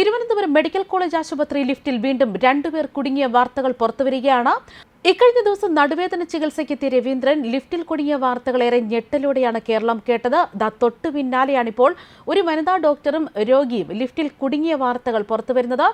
Thiruvananthapuram medical college ആശുപത്രി ലിഫ്റ്റിൽ വീണ്ടും രണ്ടുപേർ കുടുങ്ങിയ വാർത്തകൾ പുറത്തുവരികയാണ്. ഇക്കഴിഞ്ഞ ദിവസം നടുവേദന ചികിത്സയ്ക്കെത്തിയ രവീന്ദ്രൻ ലിഫ്റ്റിൽ കുടുങ്ങിയ വാർത്തകളേറെ ഞെട്ടലോടെയാണ് കേരളം കേട്ടത്. ദാ തൊട്ടു പിന്നാലെയാണിപ്പോൾ ഒരു വനിതാ ഡോക്ടറും രോഗിയും ലിഫ്റ്റിൽ കുടുങ്ങിയ വാർത്തകൾ പുറത്തുവരുന്നത്.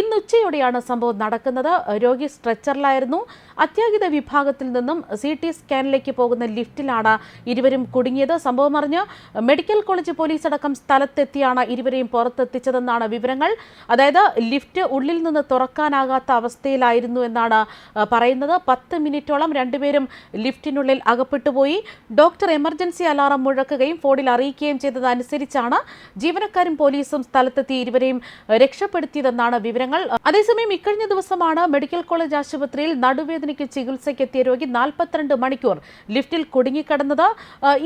ഇന്ന് ഉച്ചയോടെയാണ് സംഭവം നടക്കുന്നത്. രോഗി സ്ട്രെച്ചറിലായിരുന്നു. അത്യാഹിത വിഭാഗത്തിൽ നിന്നും സി ടി സ്കാനിലേക്ക് പോകുന്ന ലിഫ്റ്റിലാണ് ഇരുവരും കുടുങ്ങിയത്. സംഭവം അറിഞ്ഞ് മെഡിക്കൽ കോളേജ് പോലീസ് അടക്കം സ്ഥലത്തെത്തിയാണ് ഇരുവരെയും പുറത്തെത്തിച്ചതെന്നാണ് വിവരങ്ങൾ. അതായത് ലിഫ്റ്റ് ഉള്ളിൽ നിന്ന് തുറക്കാനാകാത്ത അവസ്ഥയിലായിരുന്നു എന്നാണ് ആ, പറയുന്നത് പത്ത് മിനിറ്റോളം രണ്ടുപേരും ലിഫ്റ്റിനുള്ളിൽ അകപ്പെട്ടുപോയി ഡോക്ടർ എമർജൻസി അലാറം മുഴക്കുകയും ഫോണിൽ അറിയിക്കുകയും ചെയ്തതനുസരിച്ചാണ് ജീവനക്കാരും പോലീസും സ്ഥലത്തെത്തി ഇരുവരെയും രക്ഷപ്പെടുത്തിയതെന്നാണ് വിവരങ്ങൾ. അതേസമയം ഇക്കഴിഞ്ഞ ദിവസമാണ് മെഡിക്കൽ കോളേജ് ആശുപത്രിയിൽ നടുവേദനയ്ക്ക് ചികിത്സയ്ക്കെത്തിയ രോഗി നാൽപ്പത്തിരണ്ട് മണിക്കൂർ ലിഫ്റ്റിൽ കുടുങ്ങിക്കിടന്നത്.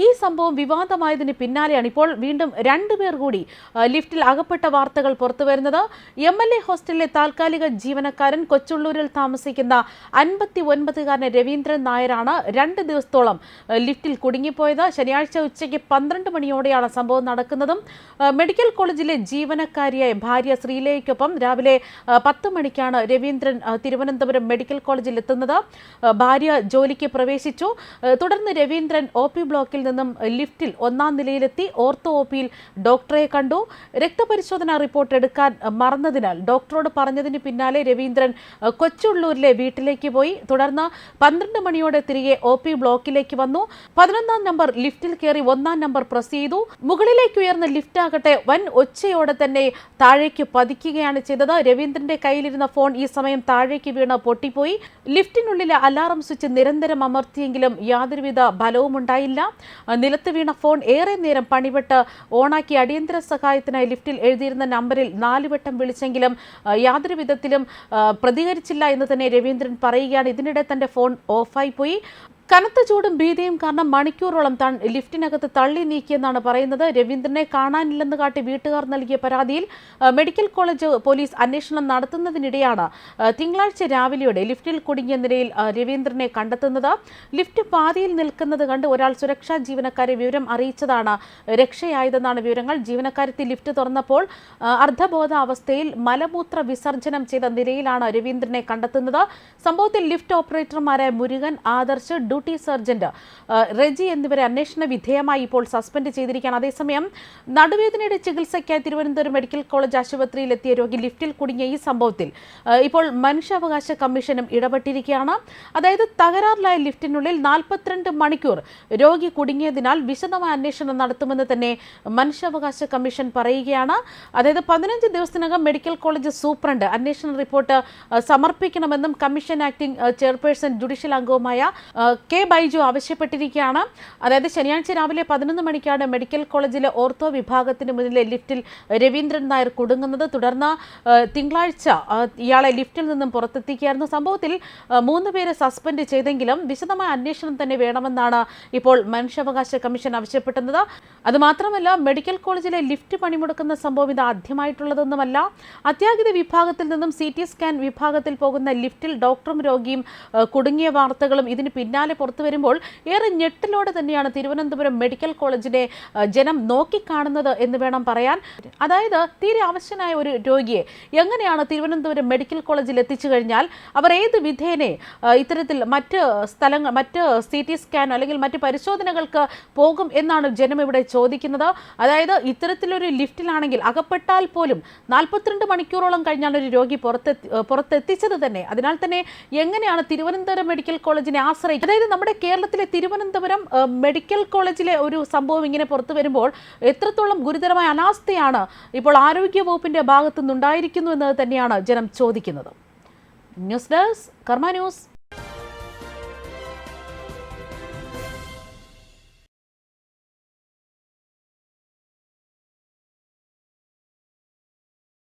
ഈ സംഭവം വിവാദമായതിന് പിന്നാലെയാണ് ഇപ്പോൾ വീണ്ടും രണ്ടുപേർ കൂടി ലിഫ്റ്റിൽ അകപ്പെട്ട വാർത്തകൾ പുറത്തുവരുന്നത്. എം എൽ എ ഹോസ്റ്റലിലെ താൽക്കാലിക ജീവനക്കാരൻ കൊച്ചുള്ളൂരിൽ താമസിക്കുന്ന അൻപത്തി ഒൻപതുകാരൻ രവീന്ദ്രൻ നായരാണ് രണ്ട് ദിവസത്തോളം ലിഫ്റ്റിൽ കുടുങ്ങിപ്പോയത്. ശനിയാഴ്ച ഉച്ചയ്ക്ക് പന്ത്രണ്ട് മണിയോടെയാണ് സംഭവം നടക്കുന്നതും. മെഡിക്കൽ കോളേജിലെ ജീവനക്കാരിയായ ഭാര്യ ശ്രീലയ്ക്കൊപ്പം രാവിലെ പത്ത് മണിക്കാണ് രവീന്ദ്രൻ തിരുവനന്തപുരം മെഡിക്കൽ കോളേജിൽ എത്തുന്നത്. ഭാര്യ ജോലിക്ക് പ്രവേശിച്ചു. തുടർന്ന് രവീന്ദ്രൻ ഒ പി ബ്ലോക്കിൽ നിന്നും ലിഫ്റ്റിൽ ഒന്നാം നിലയിലെത്തി. ഓർത്തോ ഒ പിയിൽ ഡോക്ടറെ കണ്ടു. രക്തപരിശോധന റിപ്പോർട്ട് എടുക്കാൻ മറന്നതിനാൽ ഡോക്ടറോട് പറഞ്ഞതിന് പിന്നാലെ രവീന്ദ്രൻ കൊച്ചുള്ളൂരിലെ വീട്ടിലേക്ക് പോയി. തുടർന്ന് പന്ത്രണ്ട് മണിയോടെ തിരികെ ഒ പി ബ്ലോക്കിലേക്ക് വന്നു. പതിനൊന്നാം നമ്പർ ലിഫ്റ്റിൽ കയറി ഒന്നാം നമ്പർ പ്രസ് ചെയ്തു. മുകളിലേക്ക് ഉയർന്ന ലിഫ്റ്റ് ആകട്ടെ വൻ ഒച്ചയോടെ തന്നെ താഴേക്ക് പതിക്കുകയാണ് ചെയ്തത്. രവീന്ദ്രന്റെ കയ്യിലിരുന്ന ഫോൺ ഈ സമയം താഴേക്ക് വീണ് പൊട്ടിപ്പോയി. ലിഫ്റ്റിനുള്ളിലെ അലാറം സ്വിച്ച് നിരന്തരം അമർത്തിയെങ്കിലും യാതൊരുവിധ ഫലവും ഉണ്ടായില്ല. നിലത്ത് വീണ ഫോൺ ഏറെ നേരം പണിപെട്ട് ഓണാക്കി അടിയന്തര സഹായത്തിനായി ലിഫ്റ്റിൽ എഴുതിയിരുന്ന നമ്പറിൽ നാലുവട്ടം വിളിച്ചെങ്കിലും യാതൊരു വിധത്തിലും പ്രതികരിച്ചില്ല എന്ന് തന്നെ രവീന്ദ്രൻ പറയുകയാണ്. ഇതിനിടെ തന്റെ ഫോൺ ഓഫായി പോയി. കനത്ത ചൂടും ഭീതിയും കാരണം മണിക്കൂറോളം താൻ ലിഫ്റ്റിനകത്ത് തള്ളി നീക്കിയെന്നാണ് പറയുന്നത്. രവീന്ദ്രനെ കാണാനില്ലെന്ന് കാട്ടി വീട്ടുകാർ നൽകിയ പരാതിയിൽ മെഡിക്കൽ കോളേജ് പോലീസ് അന്വേഷണം നടത്തുന്നതിനിടെയാണ് തിങ്കളാഴ്ച രാവിലെയോടെ ലിഫ്റ്റിൽ കുടുങ്ങിയ നിലയിൽ രവീന്ദ്രനെ കണ്ടെത്തുന്നത്. ലിഫ്റ്റ് പാതിയിൽ നിൽക്കുന്നത് കണ്ട് ഒരാൾ സുരക്ഷാ ജീവനക്കാരെ വിവരം അറിയിച്ചതാണ് രക്ഷയായതെന്നാണ് വിവരങ്ങൾ. ജീവനക്കാരെത്തി ലിഫ്റ്റ് തുറന്നപ്പോൾ അർദ്ധബോധ അവസ്ഥയിൽ മലമൂത്ര വിസർജനം ചെയ്ത നിലയിലാണ് രവീന്ദ്രനെ കണ്ടെത്തുന്നത്. സംഭവത്തിൽ ലിഫ്റ്റ് ഓപ്പറേറ്റർമാരായ മുരുകൻ ആദർശ് ഡ്യൂട്ടി സർജന്റ് റെജി എന്നിവരെ അന്വേഷണ വിധേയമായി ഇപ്പോൾ സസ്പെൻഡ് ചെയ്തിരിക്കുകയാണ്. അതേസമയം നടുവേദനയുടെ ചികിത്സയ്ക്കായി തിരുവനന്തപുരം മെഡിക്കൽ കോളേജ് ആശുപത്രിയിൽ എത്തിയ രോഗി ലിഫ്റ്റിൽ കുടുങ്ങിയ ഈ സംഭവത്തിൽ ഇപ്പോൾ മനുഷ്യാവകാശ കമ്മീഷനും ഇടപെട്ടിരിക്കുകയാണ്. അതായത് തകരാറിലായ ലിഫ്റ്റിനുള്ളിൽ നാൽപ്പത്തിരണ്ട് മണിക്കൂർ രോഗി കുടുങ്ങിയതിനാൽ വിശദമായ അന്വേഷണം നടത്തുമെന്ന് തന്നെ മനുഷ്യാവകാശ കമ്മീഷൻ പറയുകയാണ്. അതായത് പതിനഞ്ച് ദിവസത്തിനകം മെഡിക്കൽ കോളേജ് സൂപ്രണ്ട് അന്വേഷണ റിപ്പോർട്ട് സമർപ്പിക്കണമെന്നും കമ്മീഷൻ ആക്ടിംഗ് ചെയർപേഴ്സൺ ജുഡീഷ്യൽ അംഗവുമായ കെ ബൈജു ആവശ്യപ്പെട്ടിരിക്കുകയാണ്. അതായത് ശനിയാഴ്ച രാവിലെ പതിനൊന്ന് മണിക്കാണ് മെഡിക്കൽ കോളേജിലെ ഓർത്തോ വിഭാഗത്തിന് മുന്നിലെ ലിഫ്റ്റിൽ രവീന്ദ്രൻ നായർ കുടുങ്ങുന്നത്. തുടർന്ന് തിങ്കളാഴ്ച ഇയാളെ ലിഫ്റ്റിൽ നിന്നും പുറത്തെത്തിക്കുകയായിരുന്നു. സംഭവത്തിൽ മൂന്ന് പേരെ സസ്പെൻഡ് ചെയ്തെങ്കിലും വിശദമായ അന്വേഷണം തന്നെ വേണമെന്നാണ് ഇപ്പോൾ മനുഷ്യാവകാശ കമ്മീഷൻ ആവശ്യപ്പെടുന്നത് അതുമാത്രമല്ല മെഡിക്കൽ കോളേജിലെ ലിഫ്റ്റ് പണിമുടക്കുന്ന സംഭവം ഇത് ആദ്യമായിട്ടുള്ളതൊന്നുമല്ല. അത്യാഹിത വിഭാഗത്തിൽ നിന്നും സി സ്കാൻ വിഭാഗത്തിൽ പോകുന്ന ലിഫ്റ്റിൽ ഡോക്ടറും രോഗിയും കുടുങ്ങിയ വാർത്തകളും ഇതിന് പിന്നാലെ പുറത്തു വരുമ്പോൾ ഏറെ ഞെട്ടലോടെ തന്നെയാണ് തിരുവനന്തപുരം മെഡിക്കൽ കോളേജിനെ ജനം നോക്കിക്കാണുന്നത് എന്ന് വേണം പറയാൻ. അതായത് തീരെ ആവശ്യനായ ഒരു രോഗിയെ എങ്ങനെയാണ് തിരുവനന്തപുരം മെഡിക്കൽ കോളേജിൽ എത്തിച്ചു കഴിഞ്ഞാൽ അവർ ഏത് വിധേനെ ഇത്തരത്തിൽ മറ്റ് സ്ഥലങ്ങൾ മറ്റ് സി ടി സ്കാൻ അല്ലെങ്കിൽ മറ്റ് പരിശോധനകൾക്ക് പോകും എന്നാണ് ജനം ഇവിടെ ചോദിക്കുന്നത്. അതായത് ഇത്തരത്തിലൊരു ലിഫ്റ്റിലാണെങ്കിൽ അകപ്പെട്ടാൽ പോലും നാൽപ്പത്തിരണ്ട് മണിക്കൂറോളം കഴിഞ്ഞാണ് ഒരു രോഗി പുറത്തെത്തി പുറത്തെത്തിച്ചത് തന്നെ. അതിനാൽ തന്നെ എങ്ങനെയാണ് തിരുവനന്തപുരം മെഡിക്കൽ കോളേജിനെ ആശ്രയിക്കുക അതായത് നമ്മുടെ കേരളത്തിലെ തിരുവനന്തപുരം മെഡിക്കൽ കോളേജിലെ ഒരു സംഭവം ഇങ്ങനെ പുറത്തു വരുമ്പോൾ എത്രത്തോളം ഗുരുതരമായ അനാസ്ഥയാണ് ഇപ്പോൾ ആരോഗ്യ വകുപ്പിന്റെ ഭാഗത്തു നിന്നുണ്ടായിരിക്കുന്നു എന്നത് തന്നെയാണ് ജനം ചോദിക്കുന്നത്. News desk Karma news.